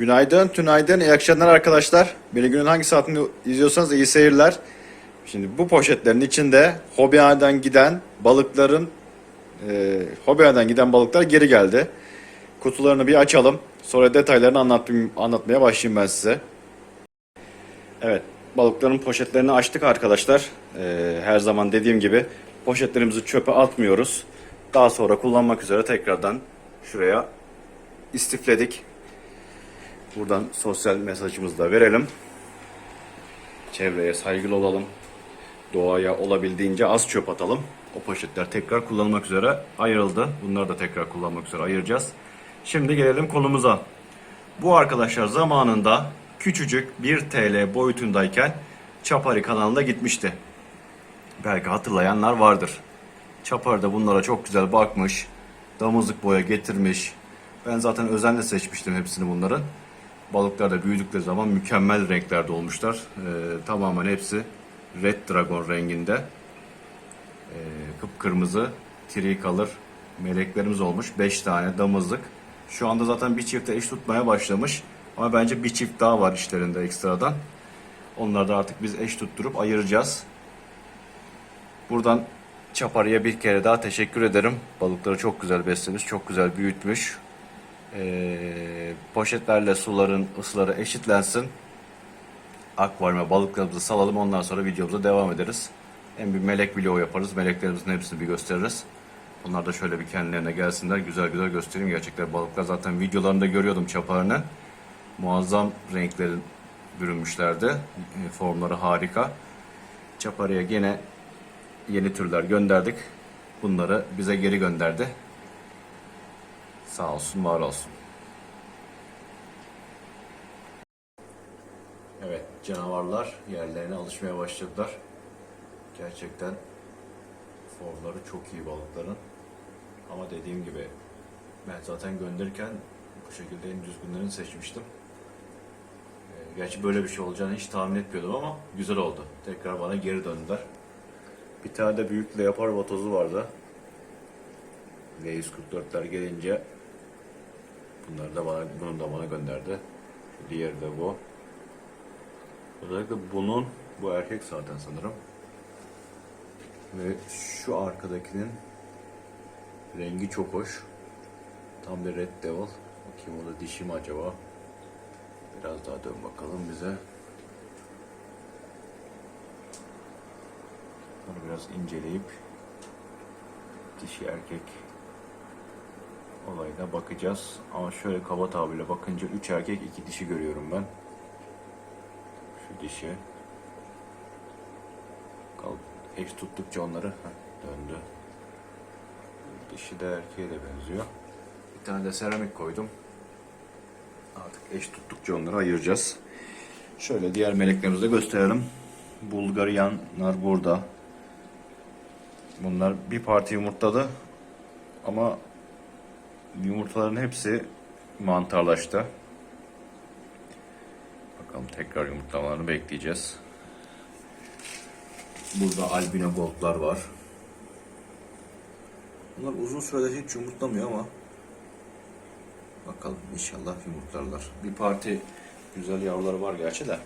Günaydın, tünaydın, iyi akşamlar arkadaşlar. Beni günün hangi saatinde izliyorsanız iyi seyirler. Şimdi bu poşetlerin içinde hobihaneden giden balıkların, e, hobihaneden giden balıklar geri geldi. Kutularını bir açalım. Sonra detaylarını anlatmayayım, anlatmaya başlayayım ben size. Evet, balıkların poşetlerini açtık arkadaşlar. E, her zaman dediğim gibi poşetlerimizi çöpe atmıyoruz. Daha sonra kullanmak üzere tekrardan şuraya istifledik. Buradan sosyal mesajımızı da verelim. Çevreye saygılı olalım. Doğaya olabildiğince az çöp atalım. O poşetler tekrar kullanmak üzere ayrıldı. Bunları da tekrar kullanmak üzere ayıracağız. Şimdi gelelim konumuza. Bu arkadaşlar zamanında küçücük 1 TL boyutundayken Çapari kanalında gitmişti. Belki hatırlayanlar vardır. Çapar da bunlara çok güzel bakmış. Damızlık boya getirmiş. Ben zaten özenle seçmiştim hepsini bunların. Balıklar da büyüdükleri zaman mükemmel renklerde olmuşlar. Ee, tamamen hepsi Red Dragon renginde. Ee, kıpkırmızı tricolor meleklerimiz olmuş. 5 tane damızlık. Şu anda zaten bir çifte eş tutmaya başlamış. Ama bence bir çift daha var işlerinde ekstradan. Onları da artık biz eş tutturup ayıracağız. Buradan Çaparı'ya bir kere daha teşekkür ederim. Balıkları çok güzel beslemiş, çok güzel büyütmüş. Ee, poşetlerle suların ısıları eşitlensin. Akvaryuma balıklarımızı salalım. Ondan sonra videomuza devam ederiz. Hem bir melek video yaparız. Meleklerimizin hepsini bir gösteririz. Bunlar da şöyle bir kendilerine gelsinler. Güzel güzel göstereyim. Gerçekten balıklar zaten videolarında görüyordum çaparını. Muazzam renklerin bürünmüşlerdi. E, Formları harika. Çaparıya gene yeni türler gönderdik. Bunları bize geri gönderdi. Sağ olsun, var olsun. Evet, canavarlar yerlerine alışmaya başladılar. Gerçekten formları çok iyi balıkların. Ama dediğim gibi ben zaten gönderirken bu şekilde en düzgünlerini seçmiştim. Ee, Gerçi böyle bir şey olacağını hiç tahmin etmiyordum ama güzel oldu. Tekrar bana geri döndüler. Bir tane de büyük leopar vatozu vardı. V144'ler gelince bunları da bana, bunu da bana gönderdi. Diğeri de bu. Özellikle bunun, bu erkek zaten sanırım. Ve şu arkadakinin rengi çok hoş. Tam bir Red Devil. Bakayım o da dişi mi acaba? Biraz daha dön bakalım bize. Bunu biraz inceleyip dişi erkek olayına bakacağız. Ama şöyle kaba tabirle bakınca 3 erkek 2 dişi görüyorum ben. Şu dişi. Eş tuttukça onları heh, döndü. Dişi de erkeğe de benziyor. Bir tane de seramik koydum. Artık eş tuttukça onları ayıracağız. Şöyle diğer meleklerimizi de gösterelim. Bulgaryanlar burada. Bunlar bir parti yumurtladı. Ama yumurtaların hepsi mantarlaştı. Bakalım tekrar yumurtlamalarını bekleyeceğiz. Burada albino goldlar var. Bunlar uzun süredir hiç yumurtlamıyor ama bakalım inşallah yumurtlarlar. Bir parti güzel yavruları var gerçi de.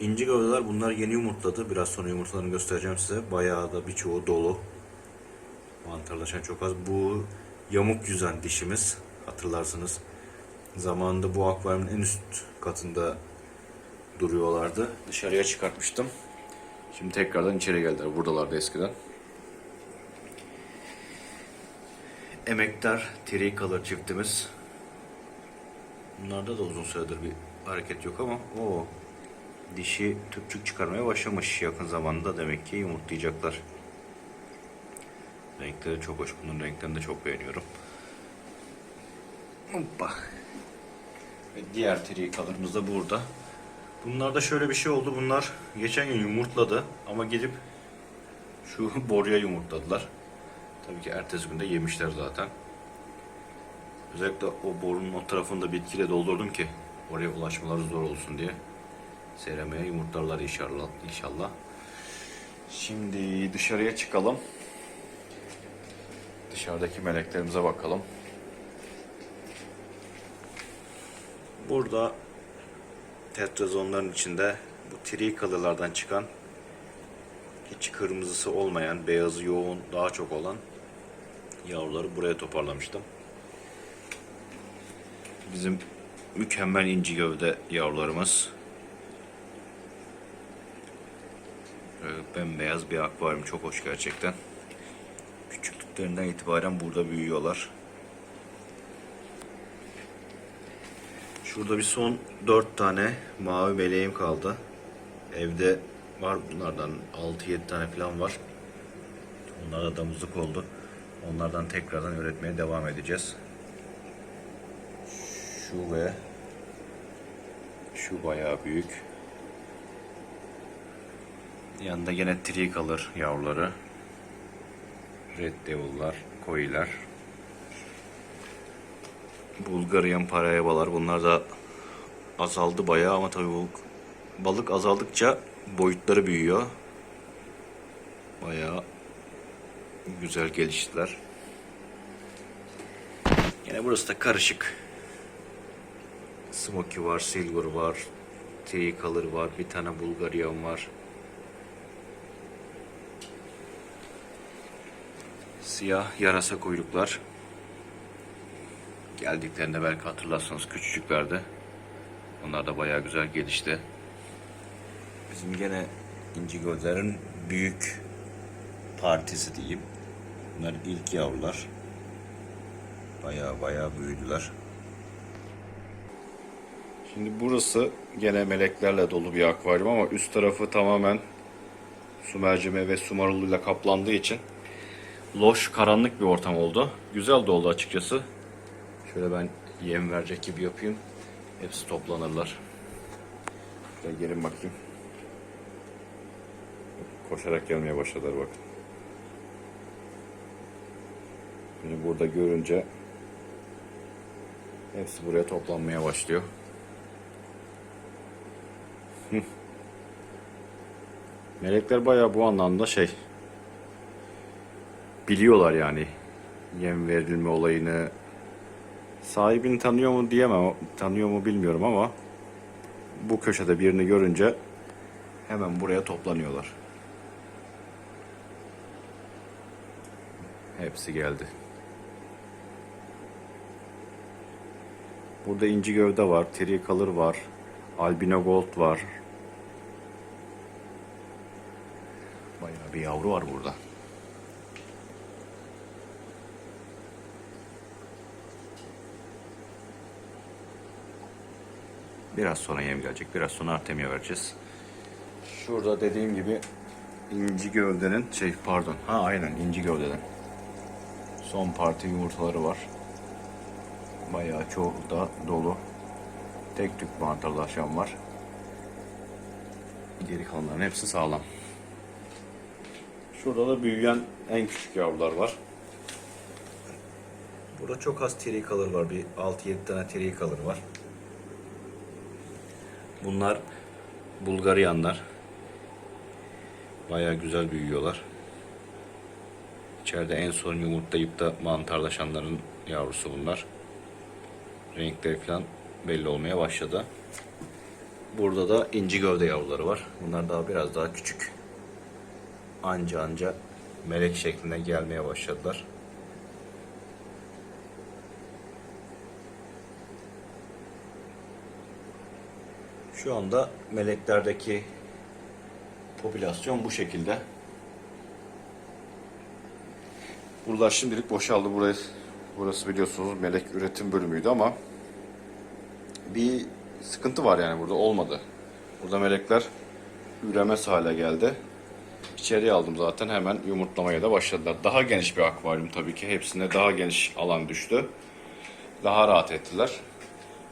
İnci gövdeler bunlar yeni yumurtladı. Biraz sonra yumurtalarını göstereceğim size. Bayağı da birçoğu dolu. Mantarlaşan çok az. Bu yamuk yüzen dişimiz. Hatırlarsınız. Zamanında bu akvaryumun en üst katında duruyorlardı. Dışarıya çıkartmıştım. Şimdi tekrardan içeri geldiler. Buradalardı eskiden. Emektar Tricolor çiftimiz. Bunlarda da uzun süredir bir hareket yok ama o dişi tüpçük çıkarmaya başlamış yakın zamanda demek ki yumurtlayacaklar. Renkleri çok hoş. Bunun renklerini de çok beğeniyorum. Hoppa. Ve diğer tricolor'ımız da burada. Bunlarda şöyle bir şey oldu. Bunlar geçen gün yumurtladı ama gidip şu boruya yumurtladılar. Tabii ki ertesi günde yemişler zaten. Özellikle o borunun o tarafını da bitkiyle doldurdum ki oraya ulaşmaları zor olsun diye. Seremeye yumurtlarlar inşallah. inşallah. Şimdi dışarıya çıkalım. Dışarıdaki meleklerimize bakalım. Burada tetrazonların içinde bu trikalılardan çıkan hiç kırmızısı olmayan, beyazı yoğun, daha çok olan yavruları buraya toparlamıştım. Bizim mükemmel inci gövde yavrularımız. Böyle bembeyaz bir akvaryum çok hoş gerçekten. Küçüklüklerinden itibaren burada büyüyorlar. Şurada bir son 4 tane mavi meleğim kaldı. Evde var bunlardan 6-7 tane falan var. Onlar da damızlık oldu. Onlardan tekrardan üretmeye devam edeceğiz. Şu ve şu bayağı büyük. Yanında gene tri kalır yavruları. Red Devil'lar, koyiler. Bulgarian parayabalar. Bunlar da azaldı bayağı ama tabii bu balık azaldıkça boyutları büyüyor. Bayağı güzel geliştiler. Yine burası da karışık. Smoky var, Silver var, Tricolor var, bir tane Bulgarian var. Siyah yarasa kuyruklar. Geldiklerinde belki hatırlarsanız küçücüklerdi. Onlar da bayağı güzel gelişti. Bizim gene inci gözlerin büyük partisi diyeyim. Bunlar ilk yavrular. Bayağı bayağı büyüdüler. Şimdi burası gene meleklerle dolu bir akvaryum ama üst tarafı tamamen su mercimeği ve su maruluyla kaplandığı için loş, karanlık bir ortam oldu. Güzel de oldu açıkçası. Şöyle ben yem verecek gibi yapayım. Hepsi toplanırlar. Şöyle gelin bakayım. Koşarak gelmeye başladılar bak. Beni burada görünce hepsi buraya toplanmaya başlıyor. Melekler bayağı bu anlamda şey biliyorlar yani yem verilme olayını sahibini tanıyor mu diyemem tanıyor mu bilmiyorum ama bu köşede birini görünce hemen buraya toplanıyorlar. Hepsi geldi. Burada inci gövde var, tricolor var, albino gold var. Bayağı bir yavru var burada. Biraz sonra yem gelecek. Biraz sonra artemia vereceğiz. Şurada dediğim gibi inci gövdenin şey pardon. Ha aynen inci gövdeden. Son parti yumurtaları var. Bayağı çoğu da dolu. Tek tük mantarlaşan var. Geri kalanların hepsi sağlam. Şurada da büyüyen en küçük yavrular var. Burada çok az tricolor var. Bir 6-7 tane tricolor var. Bunlar Bulgaryanlar. Bayağı güzel büyüyorlar. İçeride en son yumurtlayıp da mantarlaşanların yavrusu bunlar. Renkleri falan belli olmaya başladı. Burada da inci gövde yavruları var. Bunlar daha biraz daha küçük. Anca anca melek şeklinde gelmeye başladılar. Şu anda meleklerdeki popülasyon bu şekilde. Buralar şimdilik boşaldı. Burası, burası biliyorsunuz melek üretim bölümüydü ama bir sıkıntı var yani burada olmadı. Burada melekler üremez hale geldi. İçeriye aldım zaten hemen yumurtlamaya da başladılar. Daha geniş bir akvaryum tabii ki. Hepsine daha geniş alan düştü. Daha rahat ettiler.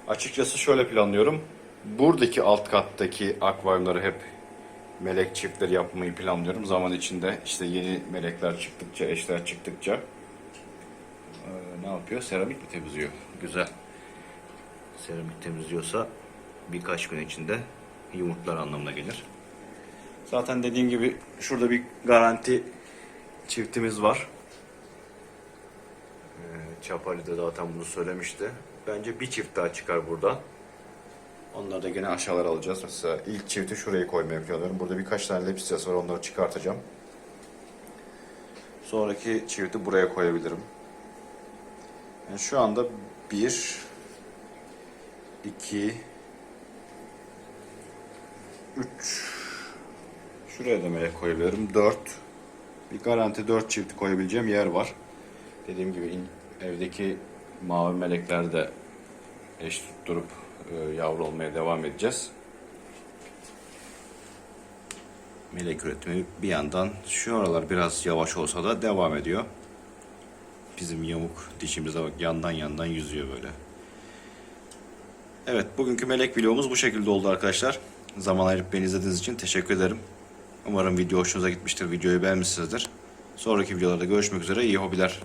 Açıkçası şöyle planlıyorum. Buradaki alt kattaki akvaryumları hep melek çiftleri yapmayı planlıyorum. Zaman içinde işte yeni melekler çıktıkça, eşler çıktıkça ee, ne yapıyor? Seramik mi temizliyor? Güzel. Seramik temizliyorsa birkaç gün içinde yumurtlar anlamına gelir. Zaten dediğim gibi şurada bir garanti çiftimiz var. Ee, Çapali de zaten bunu söylemişti. Bence bir çift daha çıkar burada. Onları da gene aşağılara alacağız. Mesela ilk çifti şuraya koymaya planlıyorum. Burada birkaç tane lepsias var onları çıkartacağım. Sonraki çifti buraya koyabilirim. Yani şu anda 1 2 3 Şuraya da melek koyabilirim. 4 Bir garanti 4 çift koyabileceğim yer var. Dediğim gibi evdeki mavi melekler de eş tutturup yavru olmaya devam edeceğiz. Melek üretimi bir yandan şu aralar biraz yavaş olsa da devam ediyor. Bizim yamuk dişimize bak yandan yandan yüzüyor böyle. Evet bugünkü melek videomuz bu şekilde oldu arkadaşlar. Zaman ayırıp beni izlediğiniz için teşekkür ederim. Umarım video hoşunuza gitmiştir. Videoyu beğenmişsinizdir. Sonraki videolarda görüşmek üzere. İyi hobiler.